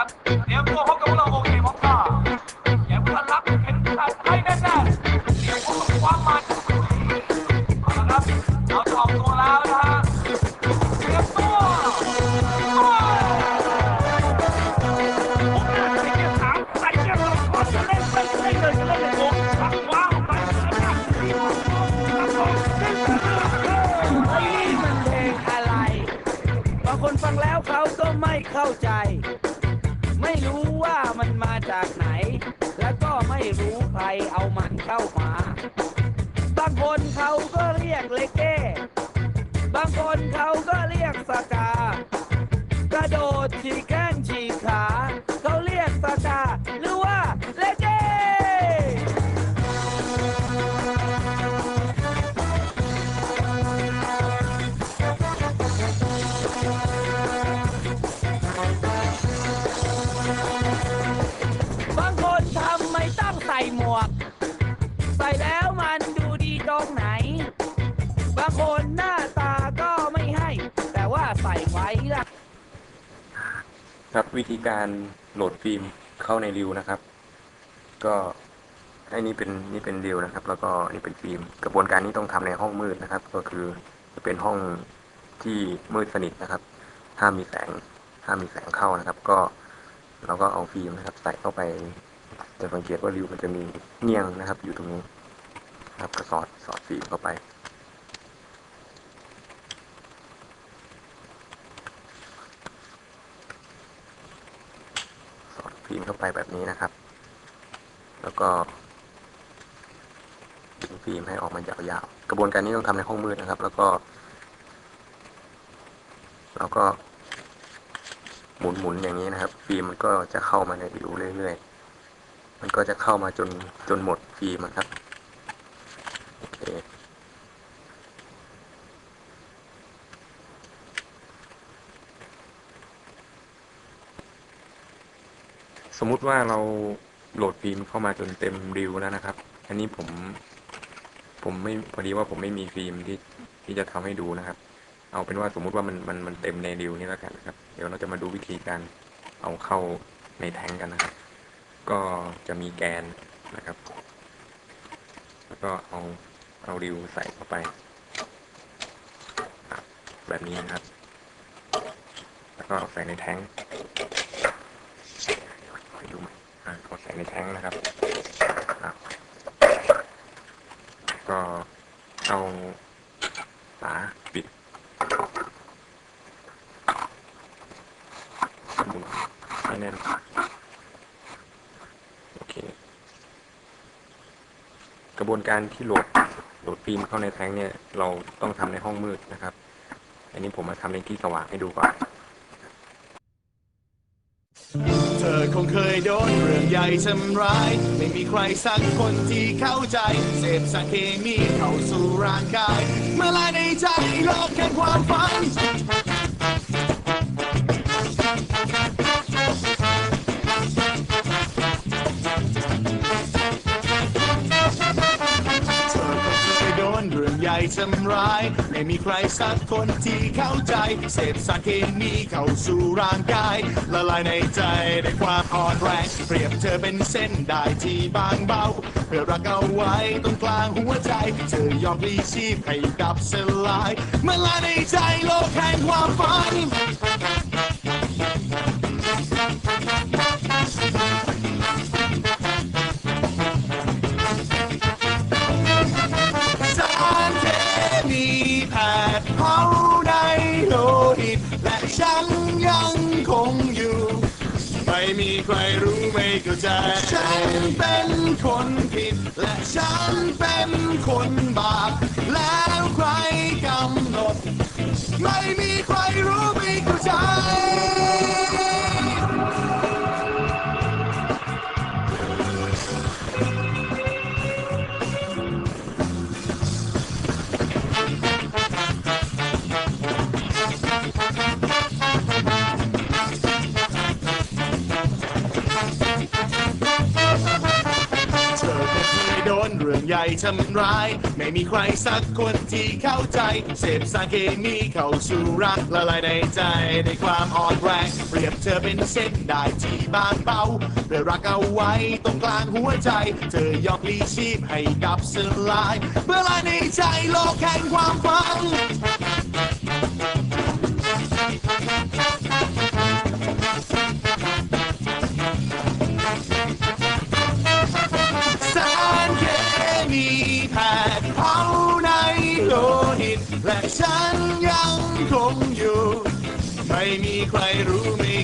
ครับเตรียมตัวพบกับพวกเรา แล้วก็ไม่รู้ใครเอามันเข้ามา บางคนเขาก็เรียกเลเก้ บางคนเขาก็เรียกสกา กระโดดฉีกแข้งฉีกขา เขาเรียกสกา คนหน้าตาก็ไม่ให้ แต่ว่าใส่ไว้ล่ะ ครับวิธีการโหลดฟิล์มเข้าในริวนะครับ ก็ให้นี่เป็นนี่เป็นริวนะครับ แล้วก็นี่เป็นฟิล์มกระบวนการนี้ต้องทำในห้องมืดนะครับ ก็คือจะเป็นห้องที่มืดสนิทนะครับห้ามมีแสงห้ามมีแสงเข้านะครับ ก็เราก็เอาฟิล์มนะครับ ใส่เข้าไปจะสังเกตว่าริวมันจะมีเงี่ยงนะครับ อยู่ตรงนี้ครับก็สอดสอดฟิล์มเข้าไป สอดฟิล์ม เข้าไปแบบนี้นะครับ แล้วก็ดึงฟิล์มให้ออกมายาวๆ กระบวนการนี้ต้องทำในห้องมืดนะครับ แล้วก็แล้วก็หมุนๆอย่างนี้นะครับ ฟิล์มมันก็จะเข้ามาในริวเรื่อยๆ มันก็จะเข้ามาจนจนหมดฟิล์มอะครับ โอเค สมมุติว่าเราโหลดฟิล์มเข้ามาจนเต็มริวแล้วนะครับ อันนี้ผม ผมไม่พอดีว่าผมไม่มีฟิล์มที่ที่จะทำให้ดูนะครับ เอาเป็นว่าสมมุติว่ามันมันมันเต็มในริวนี่แล้วกันนะครับ เดี๋ยวเราจะมาดูวิธีการเอาเข้าในแทงกันนะครับ ก็จะมีแกนนะครับ แล้วก็เอาเอาริวใส่เข้าไป แบบนี้นะครับ แล้วก็ใส่ในแทง ให้ดูใหม่อะกด ในแท้งนะครับ ก็เอาฝาปิดหมุนให้แน่นโอเค กระบวนการที่โหลดโหลดฟิล์มเข้าในแท้งเนี่ย เราต้องทำในห้องมืดนะครับ อันนี้ผมมาทำในที่สว่างให้ดูก่อน เธอคงเคยโดนเรื่องใหญ่ทำร้าย ไม่มีใครสักคนที่เข้าใจ เสพสารเคมีเข้าสู่ร่างกาย เมื่อลายในใจโลกแห่งความฝัน ทำร้าย ไม่มีใครสักคนที่เข้าใจ เสพสารเคมีเข้าสู่ร่างกาย ละลายในใจในความอ่อนแรง เปรียบเธอเป็นเส้นได้ที่บางเบาเพื่อรักเอาไว้ตรงกลางหัวใจ เธอยอมพลีชีพให้ดับสลายเมื่อลายในใจโลกแห่งความฝัน มีแผดเผาในโลหิตและฉันยังคงอยู่ ไม่มีใครรู้ไม่เข้าใจ ฉันเป็นคนผิด และฉันเป็นคนบาป แล้วใครกำหนด ไม่มี ทำร้าย ไม่มีใครสักคนที่เข้าใจเสพสารเคมีเข้าสู่รักละลายในใจในความอ่อนแรงเปรียบเธอเป็นเส้นได้ที่บางเบาเพื่อรักเอาไว้ตรงกลางหัวใจ เธอยอมลีชีพให้ดับสลายเพื่อลายในใจโลกแห่งความฝัน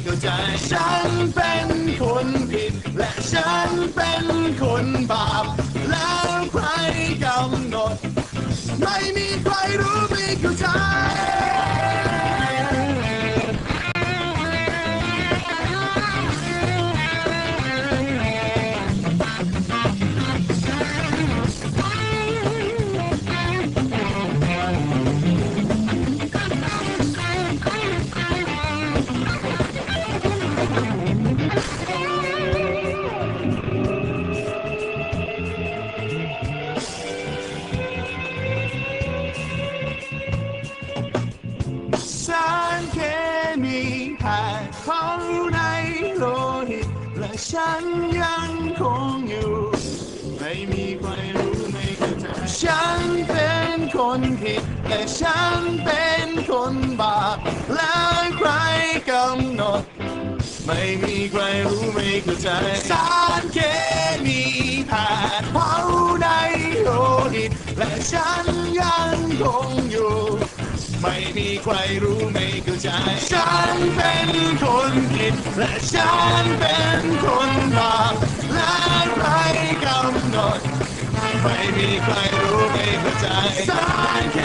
เข้าใจ ฉันเป็นคนผิด และฉันเป็นคนบาป แล้วใครกำหนด ไม่มีใครรู้ไม่เข้าใจ ยังคงอยู่ ไม่มีใครรู้ไม่เข้าใจฉันเป็นคนผิดและฉันเป็นคนบาปแล้วใครกำหนด ไม่มีใครรู้ไม่เข้าใจสารเคมีแผดเผาในโลหิตและฉันยังคง ไม่มีใครรู้ไม่เข้าใจ ฉันเป็นคนผิดและฉันเป็นคนบาปและใครกำหนด ไม่มีใครรู้ไม่เข้าใจสารเค